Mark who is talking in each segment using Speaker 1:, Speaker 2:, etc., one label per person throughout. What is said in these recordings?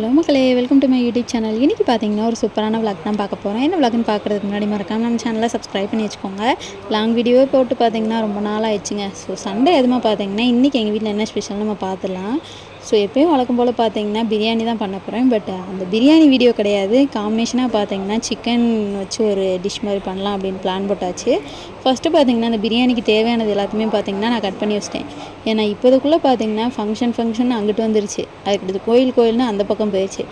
Speaker 1: Hello மக்களே welcome to my YouTube channel இன்றைக்கி பார்த்தீங்கன்னா ஒரு சூப்பரான விளாக் தான் பார்க்க போகிறேன் என்ன விளாக்னு பார்க்குறதுக்கு முன்னாடி மறக்காம நம்ம சேனலை சப்ஸ்கிரைப் பண்ணி வச்சுக்கோங்க. லாங் வீடியோவே போட்டு பார்த்தீங்கன்னா ரொம்ப நாள் ஆயிடுச்சுங்க. ஸோ சண்டே எதுமா பார்த்தீங்கன்னா இன்றைக்கி எங்கள் வீட்டில் என்ன ஸ்பெஷல் நம்ம பார்த்துடலாம். ஸோ எப்பயும் வழக்கம் போல் பார்த்தீங்கன்னா பிரியாணி தான் பண்ண போகிறேன் பட் அந்த பிரியாணி வீடியோ கிடையாது. காம்பினேஷனாக பார்த்தீங்கன்னா சிக்கன் வச்சு ஒரு டிஷ் மாதிரி பண்ணலாம் அப்படின்னு பிளான் போட்டாச்சு. ஃபஸ்ட்டு பார்த்தீங்கன்னா அந்த பிரியாணிக்கு தேவையானது எல்லாத்தையுமே பார்த்தீங்கன்னா நான் கட் பண்ணி வச்சிட்டேன். ஏன்னா இப்போதுக்குள்ளே பார்த்தீங்கன்னா ஃபங்க்ஷன் ஃபங்க்ஷன் அங்கிட்டு வந்துருச்சு. அதுக்கு கோயில் கோயில்னு அந்த பக்கம் போயிடுச்சு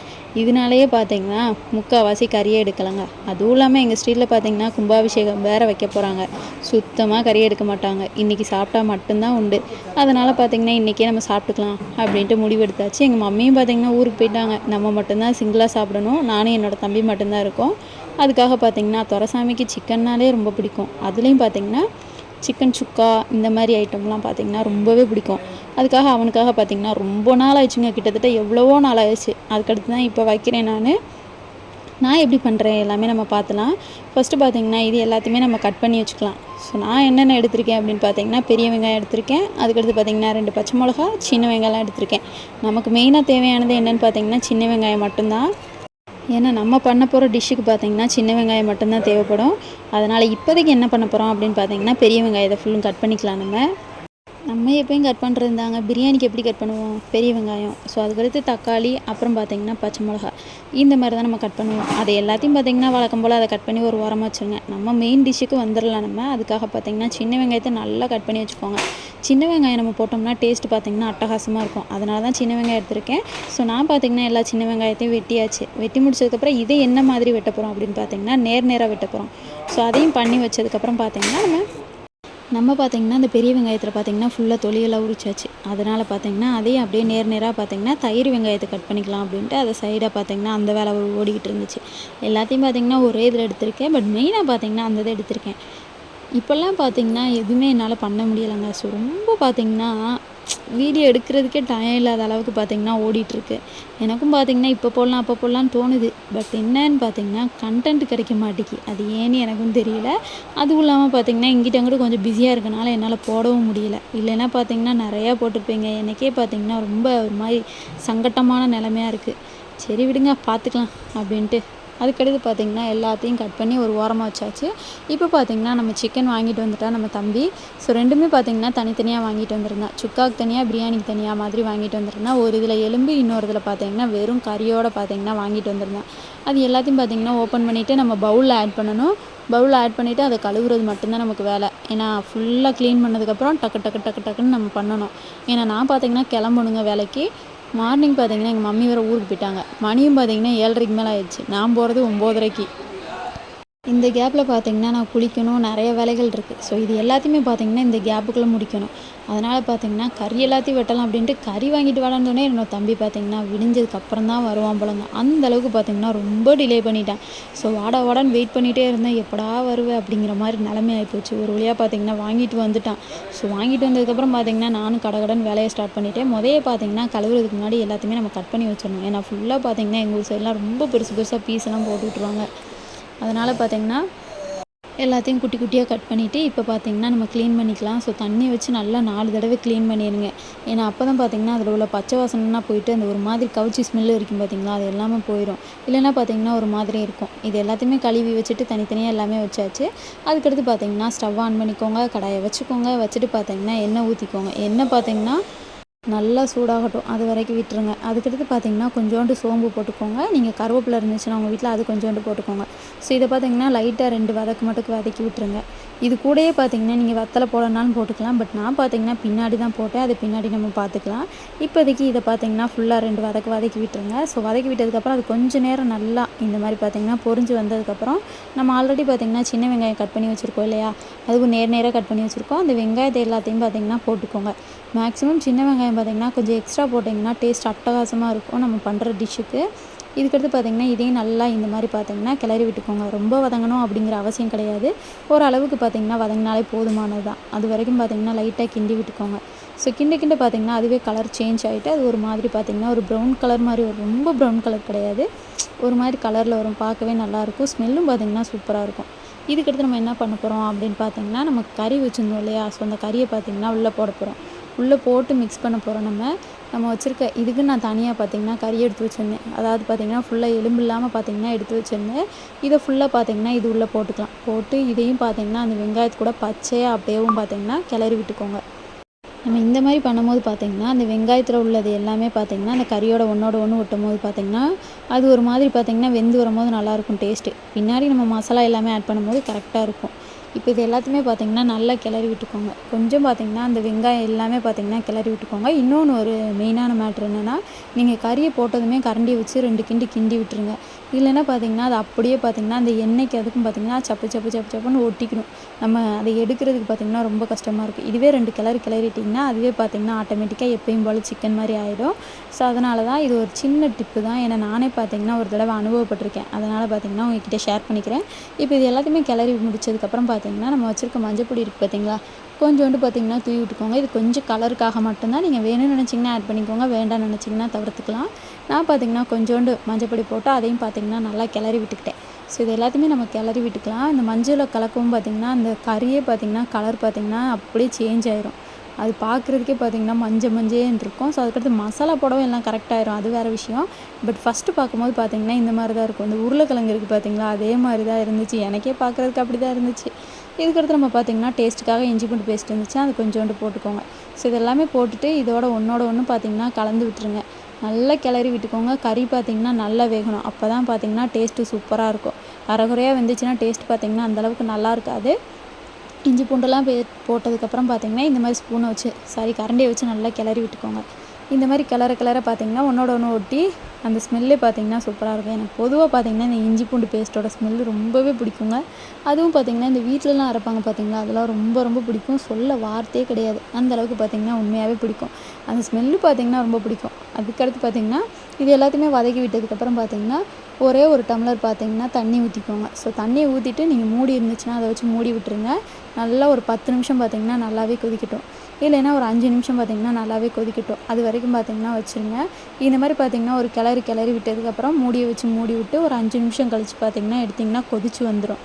Speaker 1: இதனாலேயே பார்த்தீங்கன்னா முக்கால்வாசி கறியே எடுக்கலைங்க. அதுவும் இல்லாமல் எங்கள் ஸ்ட்ரீட்டில் பார்த்தீங்கன்னா கும்பாபிஷேகம் வேற வைக்க போகிறாங்க. சுத்தமாக கறி எடுக்க மாட்டாங்க. இன்றைக்கி சாப்பிட்டா மட்டும்தான் உண்டு. அதனால் பார்த்தீங்கன்னா இன்றைக்கே நம்ம சாப்பிட்டுக்கலாம் அப்படின்ட்டு முடிவெடுத்தாச்சு. எங்கள் மம்மியும் பார்த்தீங்கன்னா ஊருக்கு போயிட்டாங்க. நம்ம மட்டும்தான் சிங்கிளாக சாப்பிடணும். நானும் என்னோடய தம்பி மட்டும்தான் இருக்கோம். அதுக்காக பார்த்தீங்கன்னா துரசாமிக்கு சிக்கன்னாலே ரொம்ப பிடிக்கும். அதுலேயும் பார்த்தீங்கன்னா சிக்கன் சுக்கா இந்த மாதிரி ஐட்டம்லாம் பார்த்திங்கன்னா ரொம்பவே பிடிக்கும். அதுக்காக அவனுக்காக பார்த்திங்கன்னா ரொம்ப நாள் ஆயிடுச்சுங்க. கிட்டத்தட்ட எவ்வளவோ நாள் ஆயிடுச்சு. அதுக்கடுத்து தான் இப்போ வைக்கிறேன் நான். நான் எப்படி பண்ணுறேன் எல்லாமே நம்ம பார்த்துலாம். ஃபஸ்ட்டு பார்த்திங்கன்னா இது எல்லாத்தையுமே நம்ம கட் பண்ணி வச்சுக்கலாம். ஸோ நான் என்னென்ன எடுத்திருக்கேன் அப்படின்னு பார்த்தீங்கன்னா பெரிய வெங்காயம் எடுத்திருக்கேன். அதுக்கடுத்து பார்த்திங்கன்னா ரெண்டு பச்சை மிளகா சின்ன வெங்காயம் எடுத்திருக்கேன். நமக்கு மெயினாக தேவையானது என்னென்னு பார்த்தீங்கன்னா சின்ன வெங்காயம் மட்டும்தான். ஏன்னா நம்ம பண்ண போகிற டிஷ்ஷுக்கு பார்த்திங்கன்னா சின்ன வெங்காயம் மட்டும்தான் தேவைப்படும். அதனால் இப்போதைக்கு என்ன பண்ண போகிறோம் அப்படின்னு பார்த்தீங்கன்னா பெரிய வெங்காயத்தை ஃபுல்லும் கட் பண்ணிக்கலாம் நம்ம. நம்ம எப்பயும் கட் பண்ணுறதுதாங்க பிரியாணிக்கு எப்படி கட் பண்ணுவோம்? பெரிய வெங்காயம். ஸோ அதுக்கடுத்து தக்காளி அப்புறம் பார்த்திங்கன்னா பச்சை மிளகா இந்த மாதிரி தான் நம்ம கட் பண்ணுவோம். அதை எல்லாத்தையும் பார்த்திங்கன்னா வழக்கம் போல் அதை கட் பண்ணி ஒரு உரமாக வச்சுருங்க. நம்ம மெயின் டிஷ்ஷுக்கு வந்துடலாம் நம்ம. அதுக்காக பார்த்திங்கன்னா சின்ன வெங்காயத்தை நல்லா கட் பண்ணி வச்சுக்கோங்க. சின்ன வெங்காயம் நம்ம போட்டோம்னா டேஸ்ட் பார்த்திங்கன்னா அட்டகாசமாக இருக்கும். அதனால தான் சின்ன வெங்காயம் எடுத்திருக்கேன். ஸோ நான் பார்த்தீங்கன்னா எல்லா சின்ன வெங்காயத்தையும் வெட்டியாச்சு. வெட்டி முடிச்சதுக்கப்புறம் இதை என்ன மாதிரி வெட்ட போகிறோம் அப்படின்னு பார்த்தீங்கன்னா நேர் நேராக வெட்ட போகிறோம் ஸோ அதையும் பண்ணி வச்சதுக்கப்புறம் பார்த்திங்கன்னா நம்ம நம்ம பார்த்திங்கன்னா அந்த பெரிய வெங்காயத்தில் பார்த்தீங்கன்னா ஃபுல்லாக தொலியெல்லாம் உரிச்சாச்சு. அதனால் பார்த்திங்கன்னா அதையும் அப்படியே நேர் நேராக பார்த்திங்கன்னா தயிர் வெங்காயத்தை கட் பண்ணிக்கலாம் அப்படின்ட்டு அதை சைடாக பார்த்திங்கன்னா அந்த வேலை ஓடிக்கிட்டு இருந்துச்சு. எல்லாத்தையும் பார்த்திங்கன்னா ஒரே இதில் எடுத்திருக்கேன். பட் மெயினாக பார்த்திங்கன்னா அந்த இதை எடுத்திருக்கேன். இப்போல்லாம் பார்த்தீங்கன்னா எதுவுமே என்னால் பண்ண முடியலைங்க. ஸோ ரொம்ப பார்த்தீங்கன்னா வீடியோ எடுக்கிறதுக்கே டைம் இல்லாத அளவுக்கு பார்த்தீங்கன்னா ஓடிட்டுருக்கு. எனக்கும் பார்த்தீங்கன்னா இப்போ போடலாம் அப்போ போடலான்னு தோணுது. பட் என்னன்னு பார்த்தீங்கன்னா கண்டென்ட் கிடைக்க மாட்டேங்கி. அது ஏன்னு எனக்கும் தெரியல. அதுவும் இல்லாமல் பார்த்தீங்கன்னா இங்கிட்ட அங்கிட்ட கொஞ்சம் பிஸியாக இருக்கனால என்னால் போடவும் முடியல. இல்லைன்னா பார்த்தீங்கன்னா நிறையா போட்டிருப்பீங்க. எனக்கே பார்த்தீங்கன்னா ரொம்ப ஒரு மாதிரி சங்கட்டமான நிலமையாக இருக்குது சரி விடுங்க பார்த்துக்கலாம் அப்படின்ட்டு அதுக்கடுத்து பார்த்தீங்கன்னா எல்லாத்தையும் கட் பண்ணி ஒரு ஓரமாக வச்சாச்சு. இப்போ பார்த்திங்கன்னா நம்ம சிக்கன் வாங்கிட்டு வந்துட்டா நம்ம தம்பி. ஸோ ரெண்டுமே பார்த்தீங்கன்னா தனித்தனியாக வாங்கிட்டு வந்திருந்தான் சுக்காவுக்கு தனியாக பிரியாணிக்கு தனியாக மாதிரி வாங்கிட்டு வந்திருந்தான் ஒரு இதில் எலும்பு இன்னொரு இதில் பார்த்திங்கன்னா வெறும் கறியோடு பார்த்திங்கன்னா வாங்கிட்டு வந்திருந்தான் அது எல்லாத்தையும் பார்த்தீங்கன்னா ஓப்பன் பண்ணிவிட்டு நம்ம பவுலில் ஆட் பண்ணணும். பவுலில் ஆட் பண்ணிவிட்டு அதை கழுவுறது மட்டும்தான் நமக்கு வேலை. ஏன்னா ஃபுல்லாக க்ளீன் பண்ணதுக்கப்புறம் டக்கு டக்கு டக்கு டக்குன்னு நம்ம பண்ணணும். ஏன்னா நான் பார்த்திங்கன்னா கிளம்பணுங்க வேலைக்கு. மார்னிங் பார்த்தீங்கன்னா எங்கள் மம்மி வேறு ஊருக்கு போயிட்டாங்க. மணியும் பார்த்தீங்கன்னா ஏழரைக்கு மேலே ஆயிடுச்சு. நான் போகிறது ஒம்போதரைக்கு. இந்த கேப்பில் பார்த்தீங்கன்னா நான் குளிக்கணும் நிறைய வேலைகள் இருக்குது ஸோ இது எல்லாத்தையுமே பார்த்தீங்கன்னா இந்த கேப்புக்குள்ளே முடிக்கணும். அதனால் பார்த்தீங்கன்னா கறி எல்லாத்தையும் வெட்டலாம் அப்படின்ட்டு கறி வாங்கிட்டு வளர்ந்தோடனே என்னோட தம்பி பார்த்தீங்கன்னா விடிஞ்சதுக்கு அப்புறம் தான் வருவான் போலங்க. அந்த அளவுக்கு பார்த்தீங்கன்னா ரொம்ப டிலே பண்ணிட்டேன். ஸோ வாடா வாடான்னு வெயிட் பண்ணிகிட்டே இருந்தேன். எப்படா வருவேன் அப்படிங்கிற மாதிரி நிலைமை ஆகிப்போச்சு ஒரு வழியாக பார்த்தீங்கன்னா வாங்கிட்டு வந்துட்டான். ஸோ வாங்கிட்டு வந்ததுக்கப்புறம் பார்த்தீங்கன்னா நானும் கடகடன் வேலையை ஸ்டார்ட் பண்ணிட்டேன். முதைய பார்த்தீங்கன்னா கழுவுறதுக்கு முன்னாடி எல்லாத்தையுமே நம்ம கட் பண்ணி வச்சிடணும். ஏன்னா ஃபுல்லாக பார்த்தீங்கன்னா எங்கள் ஊர் சைடெலாம் ரொம்ப பெருசு பெருசாக பீஸ் எல்லாம் போட்டு விட்ருவாங்க அதனால் பார்த்தீங்கன்னா எல்லாத்தையும் குட்டி குட்டியாக கட் பண்ணிவிட்டு இப்போ பார்த்தீங்கன்னா நம்ம க்ளீன் பண்ணிக்கலாம். ஸோ தண்ணி வச்சு நல்லா நாலு தடவை க்ளீன் பண்ணிடுங்க ஏன்னா அப்போ தான் பார்த்தீங்கன்னா அதில் உள்ள பச்சை வாசனைலாம் போயிட்டு அந்த ஒரு மாதிரி கவுச்சி ஸ்மெல்லு இருக்கும் பார்த்தீங்களா அது எல்லாமே போயிடும் இல்லைன்னா பார்த்தீங்கன்னா ஒரு மாதிரி இருக்கும். இது எல்லாத்தையுமே கழுவி வச்சுட்டு தனித்தனியாக எல்லாமே வச்சாச்சு. அதுக்கடுத்து பார்த்தீங்கன்னா ஸ்டவ் ஆன் பண்ணிக்கோங்க கடாயை வச்சுக்கோங்க. வச்சுட்டு பார்த்தீங்கன்னா எண்ணெய் ஊற்றிக்கோங்க எண்ணெய் பார்த்தீங்கன்னா நல்லா சூடாகட்டும். அது வரைக்கும் விட்டுருங்க. அதுக்கடுத்து பார்த்தீங்கன்னா கொஞ்சோண்டு சோம்பு போட்டுக்கோங்க. நீங்கள் கருவேப்பிலை இருந்துச்சுன்னா உங்கள் வீட்டில் அது கொஞ்சோண்டு போட்டுக்கோங்க. ஸோ இதை பார்த்தீங்கன்னா லைட்டாக ரெண்டு வதக்கு மட்டுக்கு வதக்கி விட்டுருங்க. இது கூடயே பார்த்தீங்கன்னா நீங்கள் வத்தலை போடனாலும் போட்டுக்கலாம். பட் நான் பார்த்தீங்கன்னா பின்னாடி தான் போட்டேன். அது பின்னாடி நம்ம பார்த்துக்கலாம் இப்போதைக்கு இதை பார்த்தீங்கன்னா ஃபுல்லாக ரெண்டு வதக்கு வதக்கி விட்டுருங்க. ஸோ வதக்கி விட்டதுக்கப்புறம் அது கொஞ்சம் நேரம் நல்லா இந்த மாதிரி பார்த்தீங்கன்னா பொரிஞ்சு வந்ததுக்கப்புறம் நம்ம ஆல்ரெடி பார்த்தீங்கன்னா சின்ன வெங்காயம் கட் பண்ணி வச்சுருக்கோம் இல்லையா? அதுக்கும் நேர் நேராக கட் பண்ணி வச்சுருக்கோம். அந்த வெங்காயத்தை எல்லாத்தையும் பார்த்தீங்கன்னா போட்டுக்கோங்க. மேக்ஸிமம் சின்ன வெங்காயம் பார்த்திங்கன்னா கொஞ்சம் எக்ஸ்ட்ரா போட்டிங்கன்னா டேஸ்ட் அட்டகாசமாக இருக்கும் நம்ம பண்ணுற டிஷ்ஷுக்கு இதுக்கடுத்து பார்த்திங்கன்னா இதையும் நல்லா இந்த மாதிரி பார்த்திங்கன்னா கிளறி விட்டுக்கோங்க. ரொம்ப வதங்கணும் அப்படிங்கிற அவசியம் கிடையாது. ஓரளவுக்கு பார்த்திங்கன்னா வதங்கினாலே போதுமானது தான் அது வரைக்கும் பார்த்திங்கன்னா லைட்டாக கிண்டி விட்டுக்கோங்க. ஸோ கிண்ட கிண்ட பார்த்திங்கன்னா அதுவே கலர் சேஞ்ச் ஆகிட்டு அது ஒரு மாதிரி பார்த்திங்கன்னா ஒரு ப்ரௌன் கலர் மாதிரி ஒரு ரொம்ப ப்ரௌன் கலர் கிடையாது. ஒரு மாதிரி கலரில் வரும். பார்க்கவே நல்லாயிருக்கும் ஸ்மெல்லும் பார்த்திங்கன்னா சூப்பராக இருக்கும். இதுக்கடுத்து நம்ம என்ன பண்ண போகிறோம் அப்படின்னு பார்த்தீங்கன்னா நம்ம கறி வச்சுருந்தோம் இல்லையா? ஸோ அந்த கறியை பார்த்திங்கன்னா உள்ளே போட போகிறோம் உள்ளே போட்டு மிக்ஸ் பண்ண போகிறோம் நம்ம. நம்ம வச்சுருக்க இதுக்கு நான் தனியாக பார்த்திங்கன்னா கறி எடுத்து வச்சுருந்தேன். அதாவது பார்த்திங்கன்னா ஃபுல்லாக எலும்பு இல்லாமல் பார்த்திங்கன்னா எடுத்து வச்சுருந்தேன். இதை ஃபுல்லாக பார்த்திங்கன்னா இது உள்ளே போட்டுக்கலாம். போட்டு இதையும் பார்த்திங்கன்னா அந்த வெங்காயத்து கூட பச்சையாக அப்படியேவும் பார்த்திங்கன்னா கிளறி விட்டுக்கோங்க. நம்ம இந்த மாதிரி பண்ணும்போது பார்த்திங்கன்னா அந்த வெங்காயத்தில் உள்ளது எல்லாமே பார்த்திங்கன்னா அந்த கறியோட ஒன்றோட ஒன்று ஒட்டும் போது பார்த்திங்கன்னா அது ஒரு மாதிரி பார்த்திங்கன்னா வெந்து வரும்போது நல்லாயிருக்கும் டேஸ்ட்டு பின்னாடி நம்ம மசாலா எல்லாமே ஆட் பண்ணும்போது கரெக்டாக இருக்கும். இப்போ இது எல்லாத்தையுமே பார்த்திங்கன்னா நல்லா கிளறி விட்டுக்கோங்க. கொஞ்சம் பார்த்திங்கன்னா அந்த வெங்காயம் எல்லாமே பார்த்திங்கன்னா கிளறி விட்டுக்கோங்க. இன்னொன்று ஒரு மெயினான மேட்ரு என்னென்னா நீங்கள் கறியை போட்டதுமே கரண்டி வச்சு ரெண்டு கிண்டி கிண்டி விட்டுருங்க. இல்லைன்னா பார்த்திங்கன்னா அது அப்படியே பார்த்திங்கன்னா அந்த எண்ணெய்க்கு அதுக்கும் பார்த்திங்கன்னா சப்பு சப்பு சப்பு சப்புன்னு ஒட்டிக்கணும். நம்ம அதை எடுக்கிறதுக்கு பார்த்திங்கன்னா ரொம்ப கஷ்டமாக இருக்கும் இதுவே ரெண்டு கிளறி கிளறிட்டிங்கன்னா அதுவே பார்த்திங்கன்னா ஆட்டோமேட்டிக்காக எப்பயும் போல் சிக்கன் மாதிரி ஆகிடும் ஸோ அதனால தான் இது ஒரு சின்ன டிப்பு தான். ஏன்னா நானே பார்த்திங்கன்னா ஒரு தடவை அனுபவப்பட்டிருக்கேன். அதனால் பார்த்திங்கன்னா உங்ககிட்ட ஷேர் பண்ணிக்கிறேன். இப்போ இது எல்லாத்தையுமே கிளறி முடிச்சதுக்கப்புறம் பார்த்திங்கன்னா நம்ம வச்சுருக்க மஞ்சள் பொடி இருக்குது பார்த்திங்களா? கொஞ்சோண்டு பார்த்திங்கன்னா தூவி விட்டுக்கோங்க. இது கொஞ்சம் கலருக்காக மட்டும்தான். நீங்கள் வேணும்னு நினச்சிங்கன்னா ஆட் பண்ணிக்கோங்க. வேண்டாம்னு நினச்சிங்கன்னா தவிர்த்துக்கலாம். நான் பார்த்திங்கன்னா கொஞ்சோண்டு மஞ்சப்பொடி போட்டு அதையும் பார்த்திங்கன்னா நல்லா கிளறி விட்டுக்கிட்டேன். ஸோ இது எல்லாத்தையுமே நம்ம கிளறி விட்டுக்கலாம். இந்த மஞ்சளை கலக்கவும் பார்த்திங்கன்னா அந்த கறியே பார்த்திங்கன்னா கலர் பார்த்திங்கன்னா அப்படியே சேஞ்ச் ஆயிரும். அது பார்க்குறதுக்கே பார்த்திங்கன்னா மஞ்சள் மஞ்சேன்னு இருக்கும் ஸோ அதுக்கடுத்து மசாலா போடவும் எல்லாம் கரெக்டாகிடும் அது வேறு விஷயம். பட் ஃபஸ்ட்டு பார்க்கும்போது பார்த்திங்கன்னா இந்த மாதிரி தான் இருக்கும். இந்த உருளைக்கிழங்கு இருக்குது பார்த்திங்களா அதே மாதிரி தான் இருந்துச்சு. எனக்கே பார்க்குறதுக்கு அப்படி தான் இருந்துச்சு. இதுக்கடுத்து நம்ம பார்த்திங்கன்னா டேஸ்ட்டுக்காக இஞ்சி பூண்டு பேஸ்ட் இருந்துச்சு அது கொஞ்சோண்டு போட்டுக்கோங்க. ஸோ இதெல்லாமே போட்டுட்டு இதோட ஒன்றோட ஒன்று பார்த்திங்கன்னா கலந்து விட்டுருங்க. நல்லா கிளறி விட்டுக்கோங்க. கறி பார்த்திங்கன்னா நல்லா வேகணும். அப்போ தான் பார்த்திங்கன்னா டேஸ்ட்டு சூப்பராக இருக்கும். அரைகுறையாக வந்துச்சுன்னா டேஸ்ட் பார்த்திங்கன்னா அந்தளவுக்கு நல்லா இருக்காது. இஞ்சி பூண்டெல்லாம் பே போட்டதுக்கப்புறம் பார்த்திங்கன்னா இந்த மாதிரி ஸ்பூனை வச்சு சாரி கரண்டியை வச்சு நல்லா கிளறி விட்டுக்கோங்க. இந்த மாதிரி கிளற கிளற பார்த்திங்கன்னா ஒன்றோட ஒன்று ஒட்டி அந்த ஸ்மெல்லே பார்த்திங்கன்னா சூப்பராக இருக்கும். எனக்கு பொதுவாக பார்த்திங்கன்னா இந்த இஞ்சி பூண்டு பேஸ்ட்டோட ஸ்மெல்லு ரொம்பவே பிடிக்குங்க. அதுவும் பார்த்திங்கன்னா இந்த வீட்டிலலாம் அரைப்பாங்க பார்த்திங்களா? அதெல்லாம் ரொம்ப ரொம்ப பிடிக்கும். சொல்ல வார்த்தையே கிடையாது. அந்த அளவுக்கு பார்த்திங்கன்னா உண்மையாகவே பிடிக்கும். அந்த ஸ்மெல்லு பார்த்திங்கன்னா ரொம்ப பிடிக்கும். அதுக்கடுத்து பார்த்திங்கன்னா இது எல்லாத்தையுமே வதக்கி விட்டதுக்கப்புறம் பார்த்திங்கன்னா ஒரே ஒரு டம்ளர் பார்த்திங்கன்னா தண்ணி ஊற்றிக்கோங்க ஸோ தண்ணியை ஊற்றிட்டு நீங்கள் மூடி இருந்துச்சுன்னா அதை வச்சு மூடி விட்டுருங்க. நல்லா ஒரு பத்து நிமிஷம் பார்த்திங்கன்னா நல்லாவே கொதிக்கட்டும். இல்லைன்னா ஒரு அஞ்சு நிமிஷம் பார்த்திங்கன்னா நல்லாவே கொதிக்கட்டும். அது வரைக்கும் பார்த்திங்கன்னா வச்சுருங்க. இந்த மாதிரி பார்த்திங்கன்னா ஒரு கிளறி கிளறி விட்டதுக்கப்புறம் மூடியை வச்சு மூடி விட்டு ஒரு அஞ்சு நிமிஷம் கழித்து பார்த்திங்கன்னா எடுத்திங்கன்னா கொதிச்சு வந்துடும்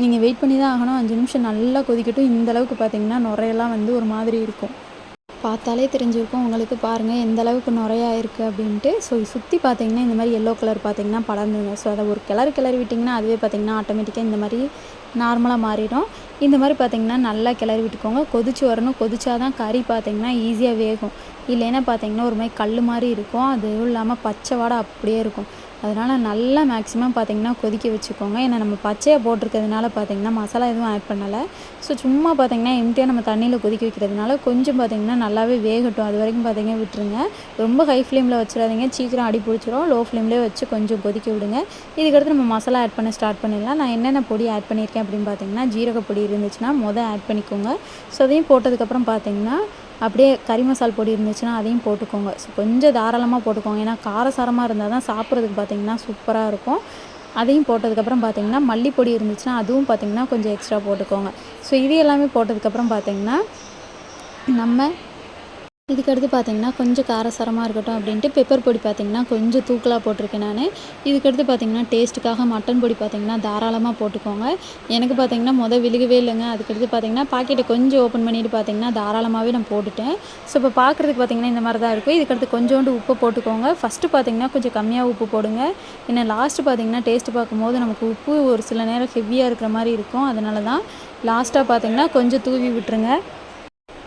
Speaker 1: நீங்கள் வெயிட் பண்ணி தான் ஆகணும். அஞ்சு நிமிஷம் நல்லா கொதிக்கட்டும். இந்தளவுக்கு பார்த்திங்கன்னா நுரையெல்லாம் வந்து ஒரு மாதிரி இருக்கும். பார்த்தாலே தெரிஞ்சிருக்கும் உங்களுக்கு பாருங்கள் எந்த அளவுக்கு நுரையா இருக்குது அப்படின்ட்டு. ஸோ சுற்றி பார்த்தீங்கன்னா இந்த மாதிரி எல்லோ கலர் பார்த்தீங்கன்னா படர்ந்துங்க ஸோ அதை ஒரு கிளறு கிளறி விட்டிங்கன்னா அதுவே பார்த்தீங்கன்னா ஆட்டோமேட்டிக்காக இந்த மாதிரி நார்மலாக மாறிடும். இந்த மாதிரி பார்த்தீங்கன்னா நல்லா கிளறி விட்டுக்கோங்க. கொதிச்சு வரணும். கொதிச்சாதான் கறி பார்த்தீங்கன்னா ஈஸியாக வேகும். இல்லைன்னா பார்த்தீங்கன்னா ஒரு மாதிரி கல் மாதிரி இருக்கும். அதுவும் இல்லாமல் பச்சை வாடை அப்படியே இருக்கும். அதனால் நல்லா மேக்ஸிமம் பார்த்திங்கன்னா கொதிக்க வச்சுக்கோங்க. ஏன்னா நம்ம பச்சையாக போட்டிருக்கிறதுனால பார்த்திங்கன்னா மசாலா எதுவும் ஆட் பண்ணலை. ஸோ சும்மா பார்த்திங்கன்னா எம்டியாக நம்ம தண்ணியில் கொதிக்க வைக்கிறதுனால கொஞ்சம் பார்த்திங்கன்னா நல்லாவே வேகட்டும். அது வரைக்கும் பார்த்திங்கன்னா விட்டுருங்க. ரொம்ப ஹை ஃப்ளேமில் வச்சிடாதீங்க. சீக்கிரம் அடி பிடிச்சிரும். லோ ஃப்ளேம்லேயே வச்சு கொஞ்சம் கொதிக்க விடுங்க. இதுக்கடுத்து நம்ம மசாலா ஆட் பண்ண ஸ்டார்ட் பண்ணிடலாம். நான் என்னென்ன பொடி ஆட் பண்ணியிருக்கேன் அப்படின்னு பார்த்திங்கன்னா ஜீரக பொடி இருந்துச்சுன்னா மொதல் ஆட் பண்ணிக்கோங்க. ஸோ அதையும் போட்டதுக்கப்புறம் பார்த்திங்கன்னா அப்படியே கறி மசால் பொடி இருந்துச்சுன்னா அதையும் போட்டுக்கோங்க. ஸோ கொஞ்சம் தாராளமாக போட்டுக்கோங்க. ஏன்னா காரசாரமாக இருந்தால் தான் சாப்பிட்றதுக்கு பார்த்திங்கன்னா சூப்பராக இருக்கும். அதையும் போட்டதுக்கப்புறம் பார்த்திங்கன்னா மல்லிப்பொடி இருந்துச்சுன்னா அதுவும் பார்த்திங்கன்னா கொஞ்சம் எக்ஸ்ட்ரா போட்டுக்கோங்க. ஸோ இது எல்லாமே போட்டதுக்கப்புறம் பார்த்திங்கன்னா நம்ம இதுக்கடுத்து பார்த்தீங்கன்னா கொஞ்சம் காரசாரமாக இருக்கட்டும் அப்படின்ட்டு பெப்பர் பொடி பார்த்தீங்கன்னா கொஞ்சம் தூக்கலாக போட்டிருக்கேன் நான். இதுக்கடுத்து பார்த்தீங்கன்னா டேஸ்ட்டுக்காக மட்டன் பொடி பார்த்தீங்கன்னா தாராளமாக போட்டுக்கோங்க. எனக்கு பார்த்தீங்கன்னா மொதல் விழுகவே இல்லைங்க. அதுக்கடுத்து பார்த்தீங்கன்னா பாக்கெட்டை கொஞ்சம் ஓப்பன் பண்ணிவிட்டு பார்த்தீங்கன்னா தாராளமாகவே நான் போட்டுட்டேன். ஸோ இப்போ பார்க்குறதுக்கு பார்த்தீங்கன்னா இந்த மாதிரி தான் இருக்கும். இதுக்கடுத்து கொஞ்சோண்டு உப்பு போட்டுக்கோங்க. ஃபஸ்ட்டு பார்த்தீங்கன்னா கொஞ்சம் கம்மியாக உப்பு போடுங்க. ஏன்னா லாஸ்ட்டு பார்த்தீங்கன்னா டேஸ்ட்டு பார்க்கும்போது நமக்கு உப்பு ஒரு சில நேரம் ஹெவியாக இருக்கிற மாதிரி இருக்கும். அதனால தான் லாஸ்ட்டாக பார்த்தீங்கன்னா கொஞ்சம் தூவி விட்டுருங்க.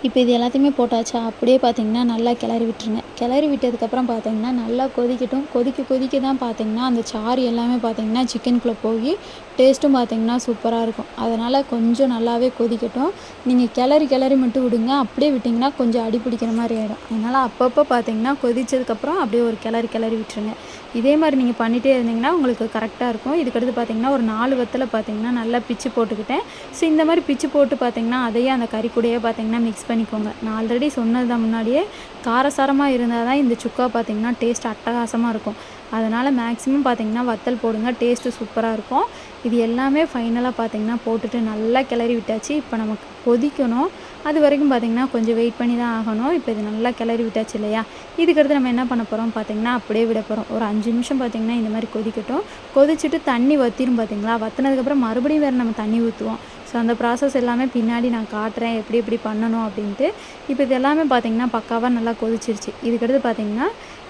Speaker 1: இப்போ இது எல்லாத்தையுமே போட்டாச்சா. அப்படியே பார்த்தீங்கன்னா நல்லா கிளறி விட்டுருங்க. கிளறி விட்டதுக்கப்புறம் பார்த்தீங்கன்னா நல்லா கொதிக்கட்டும். கொதிக்க கொதிக்க தான் பார்த்தீங்கன்னா அந்த சாறு எல்லாமே பார்த்தீங்கன்னா சிக்கனுக்குள்ளே போய் டேஸ்ட்டும் பார்த்தீங்கன்னா சூப்பராக இருக்கும். அதனால் கொஞ்சம் நல்லாவே கொதிக்கட்டும். நீங்கள் கிளறி கிளறி மட்டும் விடுங்க. அப்படியே விட்டிங்கன்னா கொஞ்சம் அடி பிடிக்கிற மாதிரி ஆகிடும் அதனால் அப்பப்போ பார்த்தீங்கன்னா கொதிச்சதுக்கப்புறம் அப்படியே ஒரு கிளறி கிளறி விட்டுருங்க. இதே மாதிரி நீங்கள் பண்ணிகிட்டே இருந்தீங்கன்னா உங்களுக்கு கரெக்டாக இருக்கும். இதுக்கடுத்து பார்த்தீங்கன்னா ஒரு நாலு வத்தில் பார்த்தீங்கன்னா நல்லா பிச்சு போட்டுக்கிட்டேன். ஸோ இந்த மாதிரி பிச்சு போட்டு பார்த்தீங்கன்னா அதையே அந்த கறி கூடையே பார்த்தீங்கன்னா மிக்ஸ் பண்ணிக்கோங்க. நான் ஆல்ரெடி சொன்னது தான் முன்னாடியே காரசாரமாக இருந்தால் தான் இந்த சுக்கா பார்த்தீங்கன்னா டேஸ்ட் அட்டகாசமாக இருக்கும். அதனால் மேக்ஸிமம் பார்த்தீங்கன்னா வத்தல் போடுங்க டேஸ்ட்டு சூப்பராக இருக்கும். இது எல்லாமே ஃபைனலாக பார்த்தீங்கன்னா போட்டுட்டு நல்லா கிளறி விட்டாச்சு. இப்போ நமக்கு கொதிக்கணும். அது வரைக்கும் பார்த்திங்கன்னா கொஞ்சம் வெயிட் பண்ணி தான் ஆகணும். இப்போ இது நல்லா கிளறி விட்டாச்சு இல்லையா? இதுக்கடுத்து நம்ம என்ன பண்ண போகிறோம் பார்த்திங்கன்னா அப்படியே விட போகிறோம் ஒரு அஞ்சு நிமிஷம் பார்த்திங்கன்னா இந்த மாதிரி கொதிக்கட்டும். கொதிச்சுட்டு தண்ணி வற்றிடும் பார்த்திங்களா வற்றினதுக்கப்புறம் மறுபடியும் வேறு நம்ம தண்ணி ஊற்றுவோம் ஸோ அந்த ப்ராசஸ் எல்லாமே பின்னாடி நான் காட்டுறேன். எப்படி எப்படி பண்ணணும் அப்படின்ட்டு. இப்போ இது எல்லாமே பார்த்திங்கன்னா பக்காவாக நல்லா கொதிச்சிருச்சு. இதுக்கடுத்து பார்த்திங்கன்னா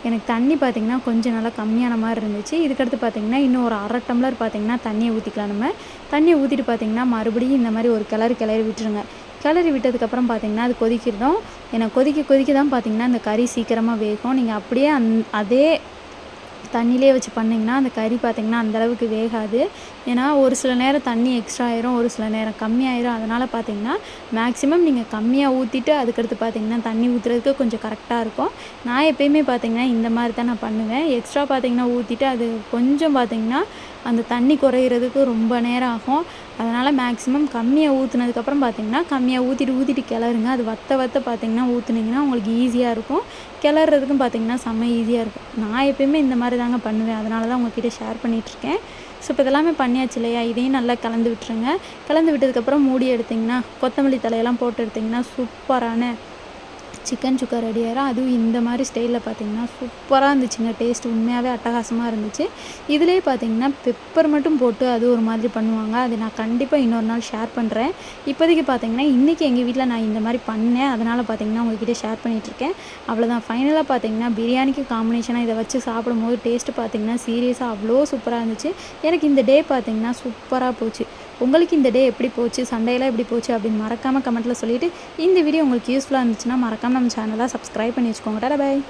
Speaker 1: எனக்கு தண்ணி பார்த்திங்கன்னா கொஞ்சம் நல்லா கம்மியான மாதிரி இருந்துச்சு. இதுக்கடுத்து பார்த்திங்கன்னா இன்னும் ஒரு அரை டம்ளர் பார்த்திங்கன்னா தண்ணியை ஊற்றிக்கலாம் நம்ம. தண்ணியை ஊற்றிட்டு பார்த்திங்கன்னா மறுபடியும் இந்த மாதிரி ஒரு கிளறு கிளறி விட்டுருங்க. கிளறி விட்டதுக்கப்புறம் பார்த்திங்கன்னா அது கொதிக்கிறதும் ஏன்னா கொதிக்க கொதிக்க தான் பார்த்திங்கன்னா அந்த கறி சீக்கிரமாக வேகும். நீங்கள் அப்படியே அந் அதே தண்ணியிலே வச்சு பண்ணிங்கன்னா அந்த கறி பார்த்திங்கன்னா அந்தளவுக்கு வேகாது. ஏன்னா ஒரு சில நேரம் தண்ணி எக்ஸ்ட்ரா ஆயிரும் ஒரு சில நேரம் கம்மியாயிரும் அதனால் பார்த்தீங்கன்னா மேக்ஸிமம் நீங்கள் கம்மியாக ஊற்றிட்டு அதுக்கடுத்து பார்த்தீங்கன்னா தண்ணி ஊற்றுறதுக்கு கொஞ்சம் கரெக்டாக இருக்கும். நான் எப்பயுமே பார்த்திங்கன்னா இந்த மாதிரி தான் நான் பண்ணுவேன். எக்ஸ்ட்ரா பார்த்திங்கன்னா ஊற்றிட்டு அது கொஞ்சம் பார்த்தீங்கன்னா அந்த தண்ணி குறையிறதுக்கு ரொம்ப நேரம் ஆகும். அதனால் மேக்ஸிமம் கம்மியாக ஊற்றுனதுக்கப்புறம் பார்த்தீங்கன்னா கம்மியாக ஊற்றிட்டு ஊற்றிட்டு கிளறுங்க. அது வத்த வத்த பார்த்திங்கன்னா ஊற்றுனீங்கன்னா உங்களுக்கு ஈஸியாக இருக்கும். கிளறதுக்கும் பார்த்தீங்கன்னா செம்ம ஈஸியாக இருக்கும். நான் எப்பயுமே இந்த மாதிரி தாங்க பண்ணுவேன். அதனால தான் உங்ககிட்ட ஷேர் பண்ணிகிட்ருக்கேன் ஸோ இப்போ இதெல்லாமே பண்ணியாச்சு இல்லையா? இதையும் நல்லா கலந்து விட்டுருங்க. கலந்து விட்டதுக்கப்புறம் மூடி எடுத்திங்கன்னா கொத்தமல்லி தலையெல்லாம் போட்டு எடுத்திங்கன்னா சூப்பரான சிக்கன் சுக்கா ரெடி ஆயிரும். அதுவும் இந்த மாதிரி ஸ்டைலில் பார்த்தீங்கன்னா சூப்பராக இருந்துச்சுங்க டேஸ்ட் உண்மையாகவே அட்டகாசமாக இருந்துச்சு. இதிலே பார்த்தீங்கன்னா பெப்பர் மட்டும் போட்டு அது ஒரு மாதிரி பண்ணுவாங்க. அது நான் கண்டிப்பாக இன்னொரு நாள் ஷேர் பண்ணுறேன் இப்போதைக்கு பார்த்தீங்கன்னா இன்றைக்கி எங்கள் வீட்டில் நான் இந்த மாதிரி பண்ணேன். அதனால் பார்த்தீங்கன்னா உங்ககிட்ட ஷேர் பண்ணிகிட்ருக்கேன் அவ்வளோதான் ஃபைனலாக பார்த்தீங்கன்னா பிரியாணிக்கு காம்பினேஷனாக இதை வச்சு சாப்பிடும்போது டேஸ்ட்டு பார்த்தீங்கன்னா சீரியஸாக அவ்வளோ சூப்பராக இருந்துச்சு. எனக்கு இந்த டே பார்த்தீங்கன்னா சூப்பராக போச்சு. உங்களுக்கு இந்த டே எப்படி போச்சு? சண்டையெல்லாம் எப்படி போச்சு? அப்படின்னு மறக்காமல் கமெண்ட்டில் சொல்லிவிட்டு இந்த வீடியோ உங்களுக்கு யூஸ்ஃபுல்லாக இருந்துச்சுன்னா மறக்காமல் நம்ம சேனலை சப்ஸ்கிரைப் பண்ணி வச்சுக்கோங்க. டாடா பாய்